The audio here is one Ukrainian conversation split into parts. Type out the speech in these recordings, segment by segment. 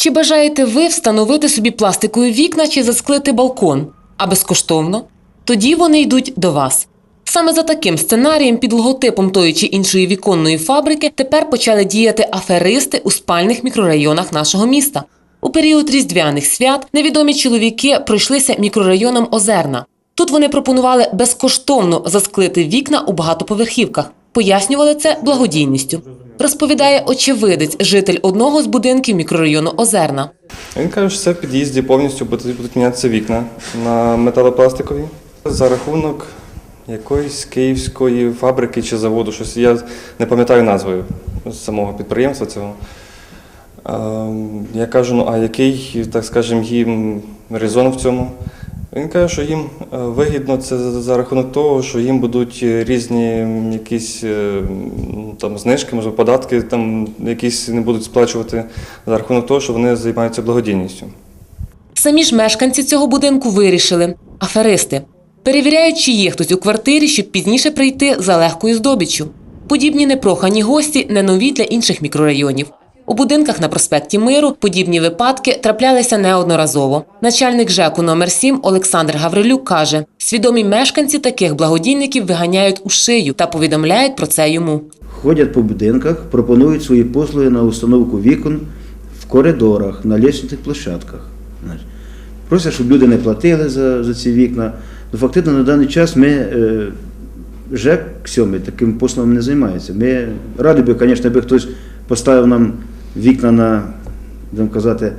Чи бажаєте ви встановити собі пластикові вікна чи засклити балкон? А безкоштовно? Тоді вони йдуть до вас. Саме за таким сценарієм під логотипом тої чи іншої віконної фабрики тепер почали діяти аферисти у спальних мікрорайонах нашого міста. У період різдвяних свят невідомі чоловіки пройшлися мікрорайоном Озерна. Тут вони пропонували безкоштовно засклити вікна у багатоповерхівках. Пояснювали це благодійністю. Розповідає очевидець, житель одного з будинків мікрорайону Озерна. Він каже, що це в під'їзді повністю будуть, мінятися вікна на металопластикові за рахунок якоїсь київської фабрики чи заводу. Щось я не пам'ятаю назвою самого підприємства цього. Ем, Я кажу, ну а який, так скажемо, їм резон в цьому? Він каже, що їм е, вигідно це за рахунок того, що їм будуть різні якісь е, там знижки, можливо, податки там якісь не будуть сплачувати за рахунок того, що вони займаються благодійністю. Самі ж мешканці цього будинку вирішили аферисти. Перевіряють, чи є хтось у квартирі, щоб пізніше прийти за легкою здобіччю. Подібні непрохані гості не нові для інших мікрорайонів. У будинках на проспекті Миру подібні випадки траплялися неодноразово. Начальник ЖЕКу номер 7 Олександр Гаврилюк каже: свідомі мешканці таких благодійників виганяють у шию та повідомляють про це йому. Ходять по будинках, пропонують свої послуги на установку вікон в коридорах, на лісних площадках. Просять, щоб люди не платили за, за ці вікна. Ну, фактично на даний час ми е, ЖЕК 7 таким послугом не займається. Ми раді би, звісно, аби хтось поставив нам вікна на, будемо казати,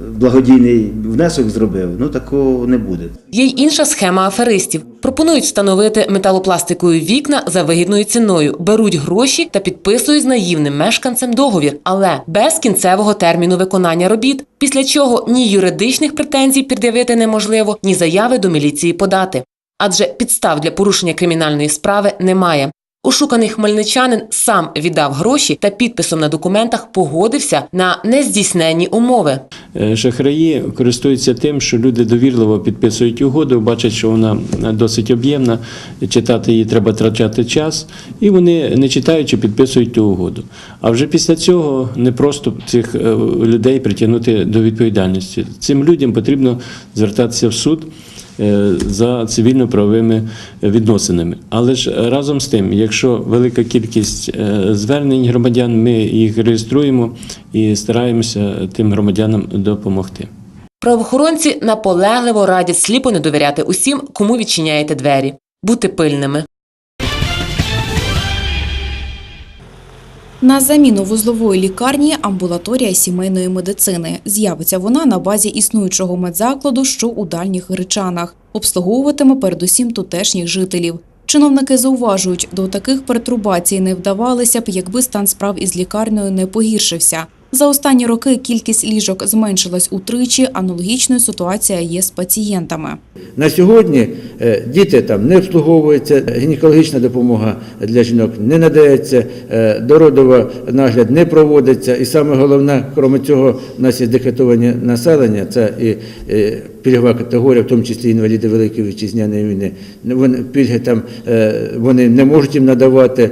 благодійний внесок зробив. Ну такого не буде. Є й інша схема аферистів. Пропонують встановити металопластикові вікна за вигідною ціною, беруть гроші та підписують з наївним мешканцем договір, але без кінцевого терміну виконання робіт. Після чого ні юридичних претензій пред'явити неможливо, ні заяви до міліції подати. Адже підстав для порушення кримінальної справи немає. Ошуканий хмельничанин сам віддав гроші та підписом на документах погодився на нездійсненні умови. Е, Шахраї користуються тим, що люди довірливо підписують угоду, бачать, що вона досить об'ємна, читати її треба втрачати час, і вони, не читаючи, підписують ту угоду. А вже після цього не просто цих е, людей притягнути до відповідальності. Цим людям потрібно звертатися в суд. Е, За цивільно-правовими відносинами, але ж разом з тим, якщо велика кількість е, звернень громадян, ми їх реєструємо і стараємося тим громадянам допомогти. Правоохоронці наполегливо радять сліпо не довіряти усім, кому відчиняєте двері. Бути пильними. На заміну вузлової лікарні амбулаторія сімейної медицини. З'явиться вона на базі існуючого медзакладу, що у дальніх гречанах. Обслуговуватиме передусім тутешніх жителів. Чиновники зауважують, до таких пертурбацій не вдавалися б, якби стан справ із лікарнею не погіршився. За останні роки кількість ліжок зменшилась утричі, аналогічною ситуація є з пацієнтами. На сьогодні е, діти там не обслуговуються, гінекологічна допомога для жінок не надається, е, дородова нагляд не проводиться. І саме головне, крім цього, у нас є декретовані населення, це і пільгова категорія, в тому числі інваліди Великої вітчизняної війни. Вони пільги там е, вони не можуть їм надавати,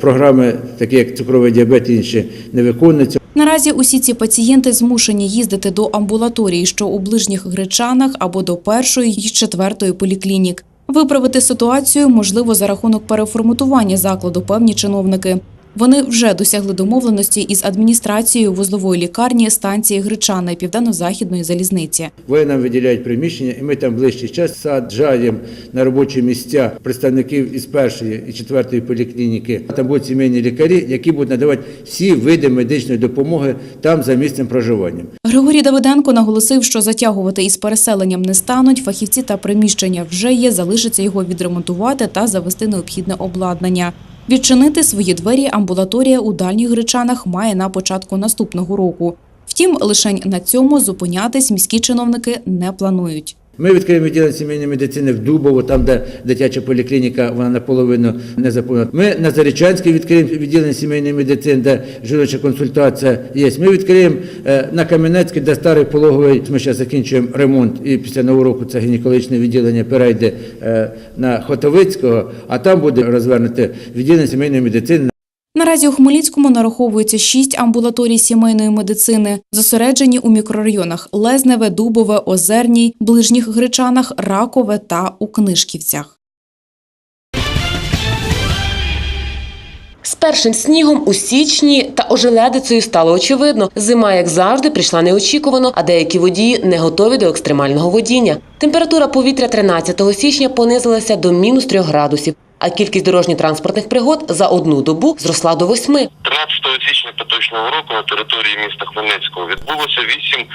програми, такі як цукровий діабет і інші, не виконуються. Наразі усі ці пацієнти змушені їздити до амбулаторії, що у ближніх гречанах або до першої й четвертої поліклінік. Виправити ситуацію можливо за рахунок переформатування закладу певні чиновники. Вони вже досягли домовленості із адміністрацією вузлової лікарні станції Гречана і Південно-Західної залізниці. Вони нам виділяють приміщення, і ми там ближчий час саджаємо на робочі місця представників із першої і четвертої поліклініки. Там будуть сімейні лікарі, які будуть надавати всі види медичної допомоги там за місцем проживання. Григорій Давиденко наголосив, що затягувати із переселенням не стануть. Фахівці та приміщення вже є. Залишиться його відремонтувати та завести необхідне обладнання. Відчинити свої двері амбулаторія у дальніх гречанах має на початку наступного року. Втім, лише на цьому зупинятись міські чиновники не планують. Ми відкриємо відділення сімейної медицини в Дубово, там, де дитяча поліклініка, вона наполовину не заповнена. Ми на Зарічанській відкриємо відділення сімейної медицини, де жіноча консультація є. Ми відкриємо е, на Кам'янецькій, де старий пологовий. Ми зараз закінчуємо ремонт, і після нового року це гінекологічне відділення перейде е, на Хотовицького, а там буде розвернуте відділення сімейної медицини. Наразі у Хмельницькому нараховується шість амбулаторій сімейної медицини, зосереджені у мікрорайонах Лезневе, Дубове, Озерній, Ближніх Гречанах, Ракове та у Книжківцях. З першим снігом у січні та ожеледицею стало очевидно. Зима, як завжди, прийшла неочікувано, а деякі водії не готові до екстремального водіння. Температура повітря 13 січня понизилася до мінус 3 градусів, а кількість дорожньо-транспортних пригод за одну добу зросла до 8. 13 січня поточного року на території міста Хмельницького відбулося вісім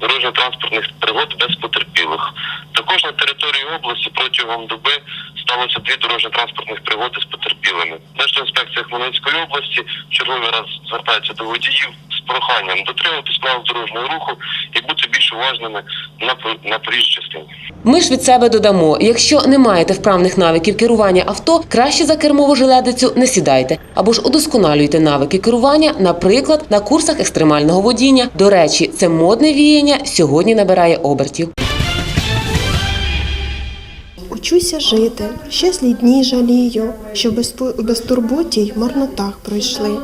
дорожньо-транспортних пригод без потерпілих. Також на території області протягом доби сталося дві дорожньо-транспортних пригоди з потерпілими. Держінспекція Хмельницької області в черговий раз звертається до водіїв з проханням дотримуватись правил дорожнього руху і бути більш уважними на, на частині. Ми ж від себе додамо: якщо не маєте вправних навиків керування авто, краще за кермову желедицю не сідайте або ж удосконалюйте навики керування, наприклад, на курсах екстремального водіння. До речі, це модне віяння сьогодні набирає обертів. Учуся жити, щаслі дні жалію, що без, без турботі й марнотах пройшли.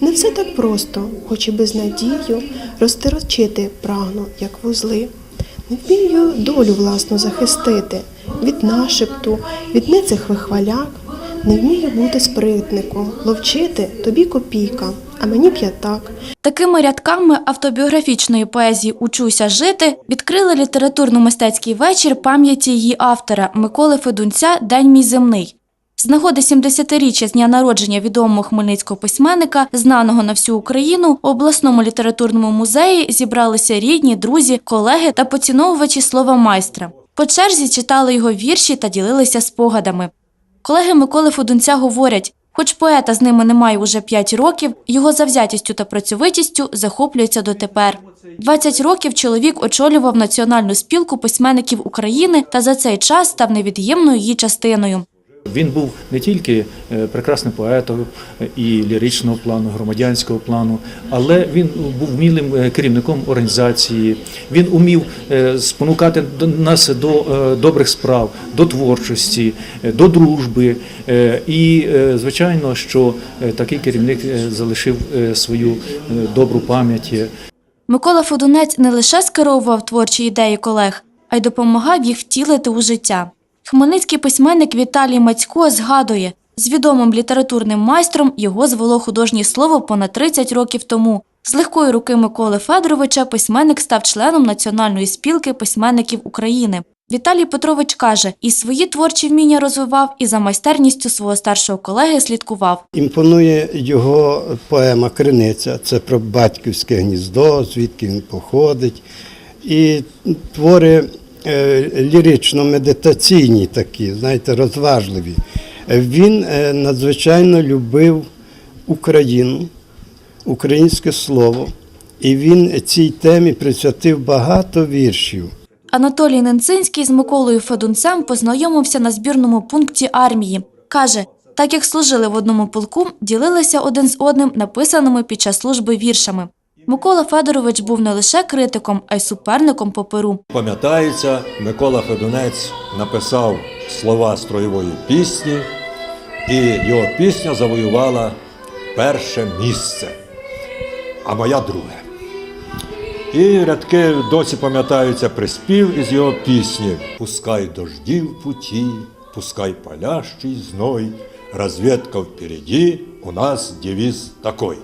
Не все так просто, хоч і без надію, розтирочити прагну, як вузли. Не вмію долю власну захистити від нашепту, від нецих вихваляк. Не вмію бути спритником, ловчити тобі копійка, а мені п'ятак. Такими рядками автобіографічної поезії Учуся жити відкрили літературно-мистецький вечір пам'яті її автора Миколи Федунця День мій земний. З нагоди 70-річчя з дня народження відомого хмельницького письменника, знаного на всю Україну, у обласному літературному музеї зібралися рідні, друзі, колеги та поціновувачі слова майстра. По черзі читали його вірші та ділилися спогадами. Колеги Миколи Фудунця говорять, хоч поета з ними немає уже 5 років, його завзятістю та працьовитістю захоплюється дотепер. 20 років чоловік очолював Національну спілку письменників України та за цей час став невід'ємною її частиною. Він був не тільки е, прекрасним поетом е, і ліричного плану, громадянського плану, але він був вмілим е, керівником організації. Він умів спонукати нас до добрих справ, до творчості, до дружби. І, звичайно, що такий керівник залишив свою добру пам'ять. Микола Федунець не лише скеровував творчі ідеї колег, а й допомагав їх втілити у життя. Хмельницький письменник Віталій Мацько згадує, з відомим літературним майстром його звело художнє слово понад 30 років тому. З легкої руки Миколи Федоровича письменник став членом Національної спілки письменників України. Віталій Петрович каже, і свої творчі вміння розвивав, і за майстерністю свого старшого колеги слідкував. Імпонує його поема Криниця. Це про батьківське гніздо, звідки він походить. І твори лірично-медитаційні такі, знаєте, розважливі. Він е, надзвичайно любив Україну, українське слово. І він цій темі присвятив багато віршів. Анатолій Ненцинський з Миколою Федунцем познайомився на збірному пункті армії. Каже, так як служили в одному полку, ділилися один з одним написаними під час служби віршами. Микола Федорович був не лише критиком, а й суперником по перу. Пам'ятається, Микола Федунець написав слова строєвої пісні, і його пісня завоювала перше місце, а моя друге. І рядки досі пам'ятаються приспів із його пісні Пускай дожді в путі, пускай палящий зной, розвідка впереді, у нас девіз такой.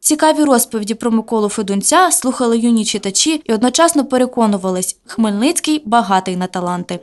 Цікаві розповіді про Миколу Федунця слухали юні читачі і одночасно переконувались, Хмельницький багатий на таланти.